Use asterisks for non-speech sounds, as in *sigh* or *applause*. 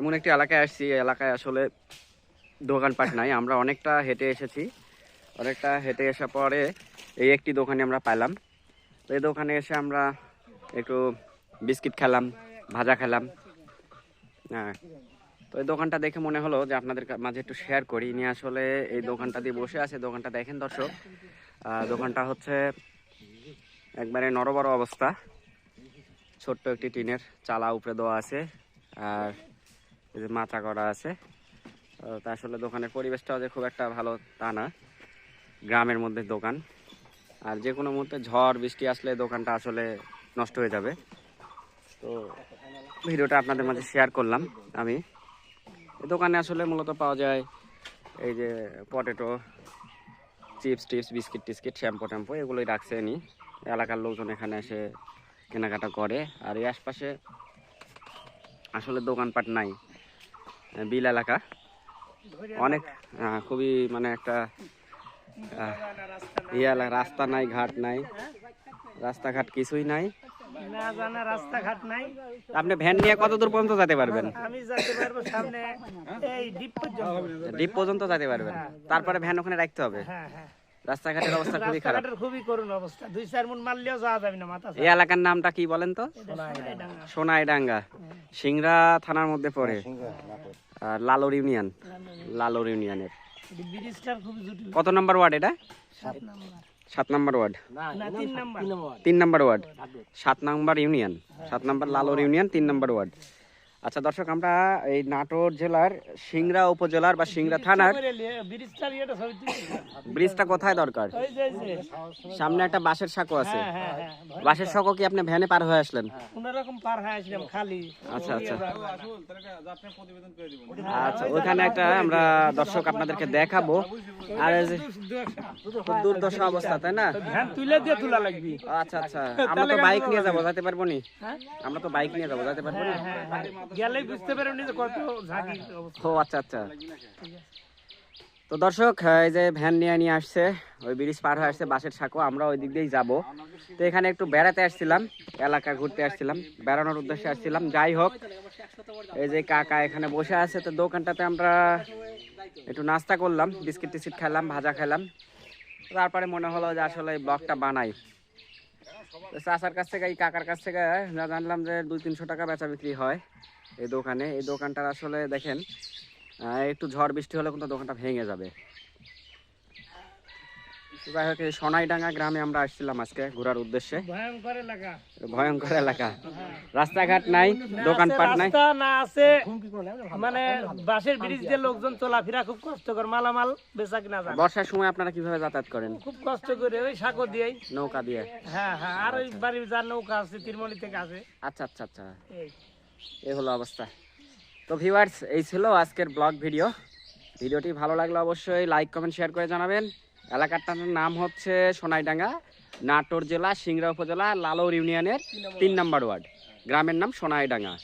এমন একটি এলাকায় আসছি এলাকায় আসলে দোকানপাট নাই, আমরা অনেকটা হেঁটে এসেছি। অনেকটা হেঁটে আসার পরে এই একটি দোকানে আমরা পাইলাম। তো এই দোকানে এসে আমরা একটু বিস্কিট খেলাম, ভাজা খেলাম। হ্যাঁ তো এই দোকানটা দেখে মনে হলো যে আপনাদের মাঝে একটু শেয়ার করি। নিয়ে আসলে এই দোকানটা দিয়ে বসে আছে, দোকানটা দেখেন দর্শক। দোকানটা হচ্ছে একবারে নরবর অবস্থা। ছোট্ট একটি টিনের চালা উপরে দেওয়া আছে। আর এই যে মাচা করা আছে। তো আসলে দোকানের পরিবেশটাও যে খুব একটা ভালো তা না। গ্রামের মধ্যে দোকান। আর যে কোনো মুহূর্তে ঝড়, বৃষ্টি আসলে দোকানটা আসলে নষ্ট হয়ে যাবে। তো ভিডিওটা আপনাদের মাঝে শেয়ার করলাম আমি। দোকানে আসলে মূলত পাওয়া যায় এই যে পটেটো চিপস টিপস, বিস্কিট, টিস্কিট, শ্যাম্পু, ট্যাম্পু, এগুলোই রাখছে নি এলাকার লোকজন এখানে এসে কেনাকাটা করে। আর এই আশপাশে আসলে দোকানপাট নাই। বিল এলাকা। অনেক খুবই মানে একটা ইয়া রাস্তা নাই ঘাট নাই। রাস্তাঘাট কিছুই নাই। না জানা রাস্তাঘাট নাই। আপনি ভ্যান নিয়ে কত দূর পর্যন্ত যেতে পারবেন? আমি যেতে পারব সামনে এই ডিপ পর্যন্ত। ডিপ পর্যন্ত যেতে পারবেন। তারপরে ভ্যান ওখানে রাখতে হবে। হ্যাঁ হ্যাঁ। রাস্তাঘাটের *coughs* অবস্থা খুবই খারাপ। খুবই করুণ অবস্থা। দুই চার মন মারলেও যাওয়া যাবে না মাথা এই এলাকার নামটা কি বলেন তো? সোনাইডাঙ্গা। সিংড়া থানার মধ্যে পড়ে। আর লালোর ইউনিয়ন। লালোর ইউনিয়নের। কত নম্বর ওয়ার্ড এটা? সাত নাম্বার। Number ward. তিন নাম্বার। তিন নম্বর ওয়ার্ড। সাত নম্বর ইউনিয়ন। সাত নম্বর লালোর ইউনিয়ন তিন নম্বর ওয়ার্ড। আচ্ছা দর্শক আমরা এই নাটোর জেলার সিংড়া উপজেলার বা সিংড়া থানার ব্রিজটা কোথায় দরকার? সামনে একটা বাঁশের সাঁকো আছে। হ্যাঁ হ্যাঁ হ্যাঁ। বাঁশের সাঁকো কি আপনি ভ্যানে পার হয়ে আসলেন? কোন রকম পার হয়ে আসলাম খালি। আচ্ছা আচ্ছা। আচ্ছা ওখানে একটা আমরা দর্শক আপনাদেরকে দেখাবো। আর যে দুর্দশা অবস্থা তাই না? ভ্যান তুলে দিয়ে তোলা লাগবে। আচ্ছা আচ্ছা। আমরা তো বাইক নিয়ে যাব যেতে পারব নি? হ্যাঁ? আমরা তো বাইক নিয়ে যাব যেতে পারব না? হ্যাঁ হ্যাঁ গেলেই বুঝতে যে কত ঝাঁকি অবস্থা। ও আচ্ছা আচ্ছা। তো দর্শক এই যে ভ্যান নিয়ে নিয়ে আসছে ওই ব্রিজ পার হয়ে আসছে বাসের সাঁকো আমরা ওই দিক দিয়েই যাব। তো এখানে একটু বেড়াতে আসছিলাম এলাকা ঘুরতে আসছিলাম বেড়ানোর উদ্দেশ্যে আসছিলাম। যাই হোক এই যে কাকা এখানে বসে আছে তো দোকানটাতে আমরা একটু নাস্তা করলাম, বিস্কিট টিস্কিট খেলাম, ভাজা খেলাম। তারপরে মনে হলো যে আসলে এই ব্লগটা বানাই। চাষার কাছ থেকে, এই কাকার কাছ থেকে জানলাম যে দুই তিনশো টাকা বেচা বিক্রি হয় এই দোকানে। এই দোকানটার আসলে দেখেন একটু ঝড় বৃষ্টি হলে কিন্তু দোকানটা ভেঙে যাবে। যাই হোক এই সোনাইডাঙ্গা গ্রামে আমরা আসছিলাম আজকে ঘোরার উদ্দেশ্যে। ভয়ঙ্কর এলাকা। ভয়ঙ্কর এলাকা। রাস্তাঘাট নাই দোকানপাট নাই। রাস্তা না আছে মানে বাসের ব্রিজ দিয়ে লোকজন চলাফেরা খুব কষ্টকর মালামাল বেচা কিনা যায়। বর্ষার সময় আপনারা কীভাবে যাতায়াত করেন? খুব কষ্ট করে ওই সাঁকো দিয়েই। নৌকা দিয়ে? হ্যাঁ হ্যাঁ আর ওই বাড়ির যার নৌকা আছে তিরমলি থেকে আছে আচ্ছা আচ্ছা আচ্ছা। এই। এই হলো অবস্থা। তো ভিউয়ার্স এই ছিল আজকের ব্লগ ভিডিও ভিডিওটি ভালো লাগলে অবশ্যই লাইক কমেন্ট শেয়ার করে জানাবেন। এলাকাটার নাম হচ্ছে সোনাইডাঙ্গা নাটোর জেলা সিংড়া উপজেলা লালৌর ইউনিয়নের তিন নম্বর ওয়ার্ড। গ্রামের নাম সোনাইডাঙ্গা।